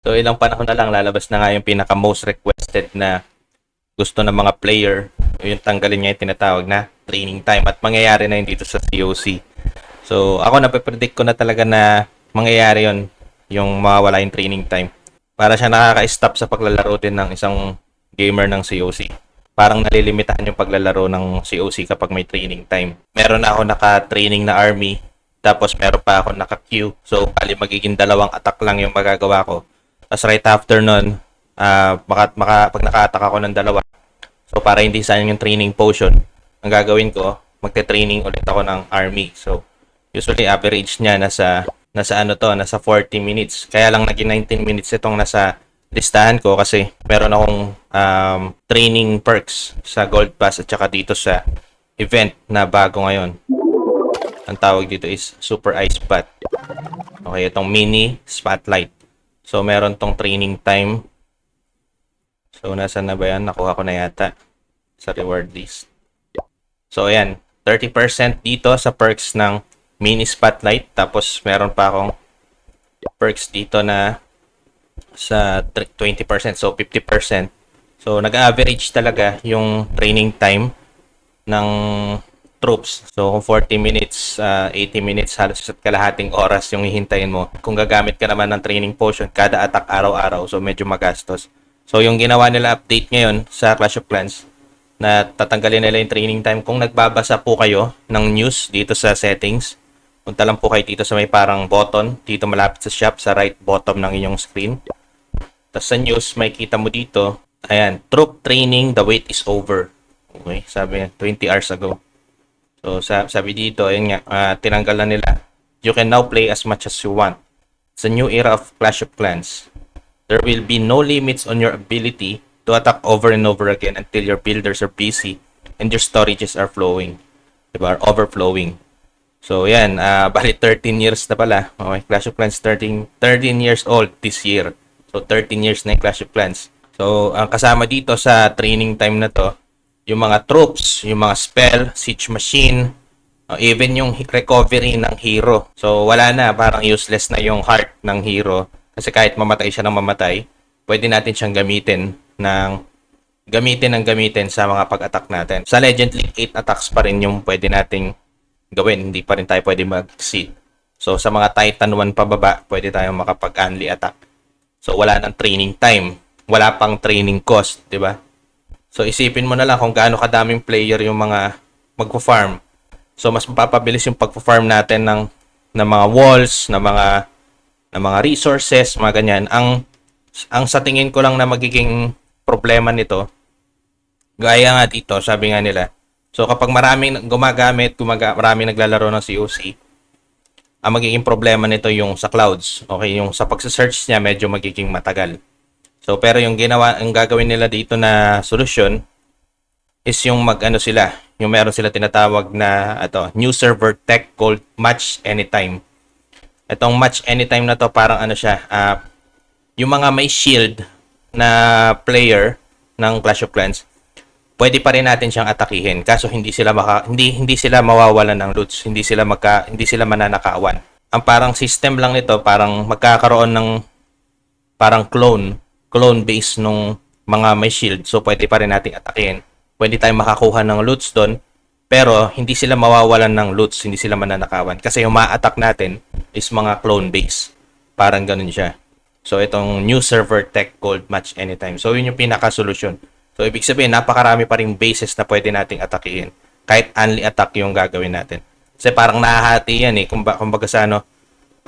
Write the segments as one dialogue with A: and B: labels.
A: So ilang panahon na lang lalabas na nga yung pinaka most requested na gusto ng mga player yung tanggalin niya yung tinatawag na training time at mangyayari na yun dito sa COC. So ako nape-predict ko na talaga na mangyayari yun yung mawawala yung training time. Para siya nakaka-stop sa paglalaro din ng isang gamer ng COC. Parang nalilimitahan yung paglalaro ng COC kapag may training time. Meron na ako naka-training na army, tapos meron pa ako naka-queue. So, bali magiging dalawang attack lang yung magagawa ko. Tapos right after nun, ah maka, maka, pag naka-attack ako ng dalawa, so para hindi sayang yung training potion, ang gagawin ko, magte-training ulit ako ng army. So, usually average niya nasa nasa ano to, nasa 40 minutes. Kaya lang naging 19 minutes itong nasa listahan ko kasi meron akong um, training perks sa Gold Pass at saka dito sa event na bago ngayon. Ang tawag dito is Super Ice Bat. Okay, itong mini spotlight. So meron tong training time. So nasa na ba yan? Nakuha ko na yata sa reward list. So ayan, 30% dito sa perks ng mini spotlight. Tapos meron pa akong perks dito na sa tr- 20%. So 50%. So nag-average talaga yung training time ng troops. So kung 40 minutes, ah, 80 minutes, halos isa't kalahating oras yung hihintayin mo. Kung gagamit ka naman ng training potion, kada attack araw-araw, so medyo magastos. So yung ginawa nila update ngayon sa Clash of Clans, na tatanggalin nila yung training time. Kung nagbabasa po kayo ng news dito sa settings, punta lang po kayo dito sa may parang button, dito malapit sa shop, sa right bottom ng inyong screen. Tapos sa news, may kita mo dito, ayan, troop training, the wait is over. Okay, sabi niya, 20 hours ago. So, sa, sabi dito, ayun nga, ah, tinanggal na nila. You can now play as much as you want. It's a new era of Clash of Clans. There will be no limits on your ability to attack over and over again until your builders are busy and your storages are flowing. Diba? Are overflowing. So, yan. ah bali, 13 years na pala. Okay, Clash of Clans 13, 13 years old this year. So, 13 years na yung Clash of Clans. So, ang kasama dito sa training time na to, yung mga troops, yung mga spell, siege machine, uh, even yung recovery ng hero. So, wala na. Parang useless na yung heart ng hero. Kasi kahit mamatay siya ng mamatay, pwede natin siyang gamitin ng gamitin ng gamitin sa mga pag-attack natin. Sa Legend League 8 attacks pa rin yung pwede nating gawin. Hindi pa rin tayo pwede mag-seed. So, sa mga Titan 1 pababa, pwede tayong makapag-unli attack. So, wala nang training time. Wala pang training cost, di ba? So, isipin mo na lang kung gaano kadaming player yung mga magpo-farm. So, mas mapapabilis yung pagpo-farm natin ng, ng mga walls, ng mga, ng mga resources, mga ganyan. Ang, ang sa tingin ko lang na magiging problema nito, gaya nga dito, sabi nga nila, so kapag maraming gumagamit, gumaga, maraming naglalaro ng COC, ang magiging problema nito yung sa clouds. Okay, yung sa pagsa-search niya medyo magiging matagal. So pero yung ginawa ang gagawin nila dito na solusyon is yung mag-ano sila, yung meron sila tinatawag na ato, new server tech called Match Anytime. Itong Match Anytime na to parang ano siya, ah, yung mga may shield na player ng Clash of Clans, pwede pa rin natin siyang atakihin kaso hindi sila maka, hindi hindi sila mawawalan ng loots, hindi sila magka, hindi sila mananakawan. Ang parang system lang nito, parang magkakaroon ng parang clone, clone base nung mga may shield. So pwede pa rin nating atakihin. Pwede tayong makakuha ng loots doon, pero hindi sila mawawalan ng loots, hindi sila mananakawan kasi yung ma-attack natin is mga clone base. Parang ganun siya. So itong new server tech called Match Anytime. So yun yung pinaka-solusyon. So ibig sabihin napakarami pa ring bases na pwede nating atakihin. Kahit only attack yung gagawin natin. Kasi parang nahahati yan eh. Ba, kumbaga sa ano,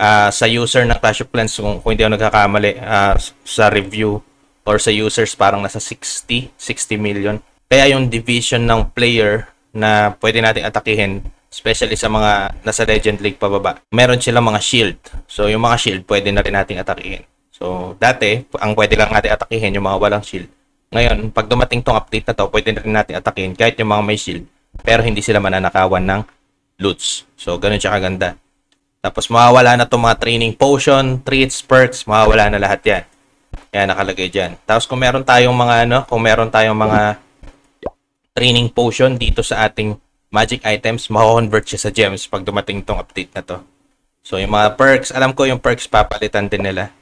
A: ah, sa user ng Clash of Clans, kung, kung hindi ako nagkakamali, ah, sa review or sa users parang nasa 60, 60 million. Kaya yung division ng player na pwede nating atakihin, especially sa mga nasa Legend League pababa, meron silang mga shield. So yung mga shield pwede na rin nating atakihin. So dati, ang pwede lang natin atakihin yung mga walang shield. Ngayon, pag dumating tong update na to, pwede na rin natin atakihin kahit yung mga may shield, pero hindi sila mananakawan ng loots. So ganun siya kaganda. Tapos mawawala na itong mga training potion, treats, perks, mawawala na lahat yan. Yan nakalagay dyan. Tapos kung meron tayong mga ano, kung meron tayong mga training potion dito sa ating magic items, mako-convert siya sa gems pag dumating tong update na to. So yung mga perks, alam ko yung perks papalitan din nila.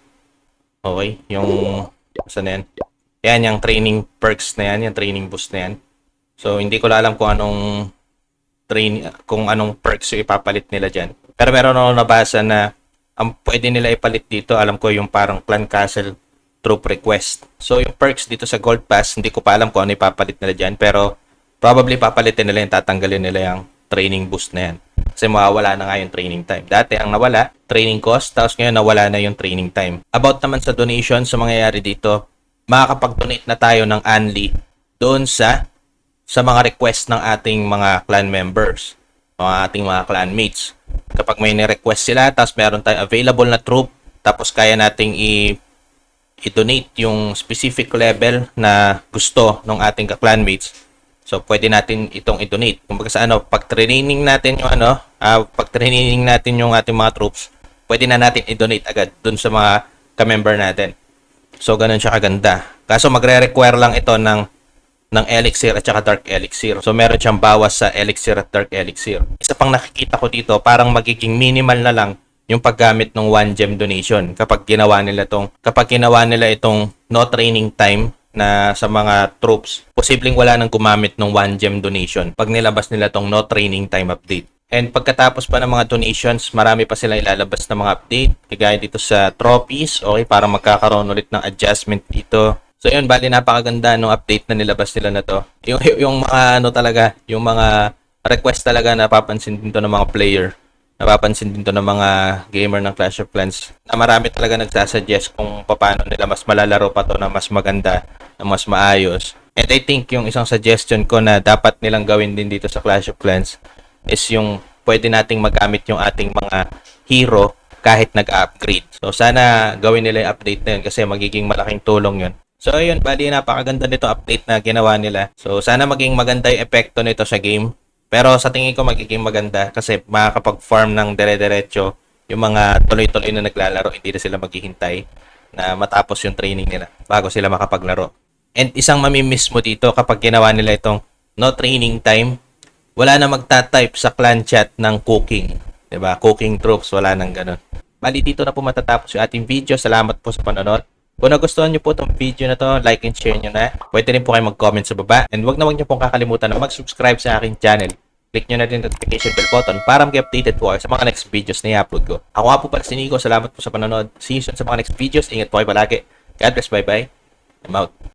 A: Okay? Yung, saan na yan? Yan, yung training perks na yan, yung training boost na yan. So, hindi ko alam kung anong train, kung anong perks yung ipapalit nila dyan. Pero meron ako nabasa na ang pwede nila ipalit dito, alam ko yung parang Clan Castle Troop Request. So, yung perks dito sa Gold Pass, hindi ko pa alam kung ano ipapalit nila dyan. Pero, probably papalitin nila yung tatanggalin nila yung training boost na yan. Kasi mawawala na nga yung training time. Dati ang nawala, training cost, tapos ngayon nawala na yung training time. About naman sa donation, sa mangyayari dito, makakapag-donate na tayo ng Anli doon sa sa mga request ng ating mga clan members, mga ating mga clanmates. Kapag may ni-request sila, tapos meron tayong available na troop, tapos kaya nating i- i-donate yung specific level na gusto ng ating ka-clanmates. So, pwede natin itong i-donate. Kumbaga sa ano, pag training natin yung ano, ah, pag training natin yung ating mga troops, pwede na natin i-donate agad dun sa mga ka-member natin. So, ganun siya kaganda. Kaso magre-require lang ito ng ng elixir at saka dark elixir. So meron siyang bawas sa elixir at dark elixir. Isa pang nakikita ko dito, parang magiging minimal na lang yung paggamit ng one gem donation kapag ginawa nila tong kapag ginawa nila itong no training time na sa mga troops, posibleng wala nang gumamit ng one gem donation pag nilabas nila tong no training time update. And pagkatapos pa ng mga donations, marami pa sila ilalabas na mga update. Kagaya dito sa trophies, okay, para magkakaroon ulit ng adjustment dito. So yun, bali napakaganda nung update na nilabas nila na to. Yung, yung mga ano talaga, yung mga request talaga napapansin din to ng mga player. Napapansin din to ng mga gamer ng Clash of Clans na marami talaga nagsasuggest kung paano nila mas malalaro pa to na mas maganda, na mas maayos. And I think yung isang suggestion ko na dapat nilang gawin din dito sa Clash of Clans is yung pwede nating magamit yung ating mga hero kahit nag-upgrade. So sana gawin nila yung update na yun kasi magiging malaking tulong yun. So ayun, bali napakaganda nito update na ginawa nila. So sana maging maganda yung epekto nito sa game. Pero sa tingin ko magiging maganda kasi makakapag-farm ng dire-diretso yung mga tuloy-tuloy na naglalaro, hindi na sila maghihintay na matapos yung training nila bago sila makapaglaro. And isang mamimiss mo dito kapag ginawa nila itong no training time, wala na magta-type sa clan chat ng cooking. 'Di ba? Cooking troops, wala nang ganun. Bali dito na po matatapos yung ating video. Salamat po sa panonood. Kung nagustuhan nyo po itong video na to, like and share nyo na. Pwede rin po kayo mag-comment sa baba. And wag na wag nyo pong kakalimutan na mag-subscribe sa aking channel. Click nyo na din notification bell button para mag-updated po kayo sa mga next videos na i-upload ko. Ako nga po pala si Nico. Salamat po sa panonood. See you soon sa mga next videos. Ingat po kayo palagi. God bless. Bye-bye. I'm out.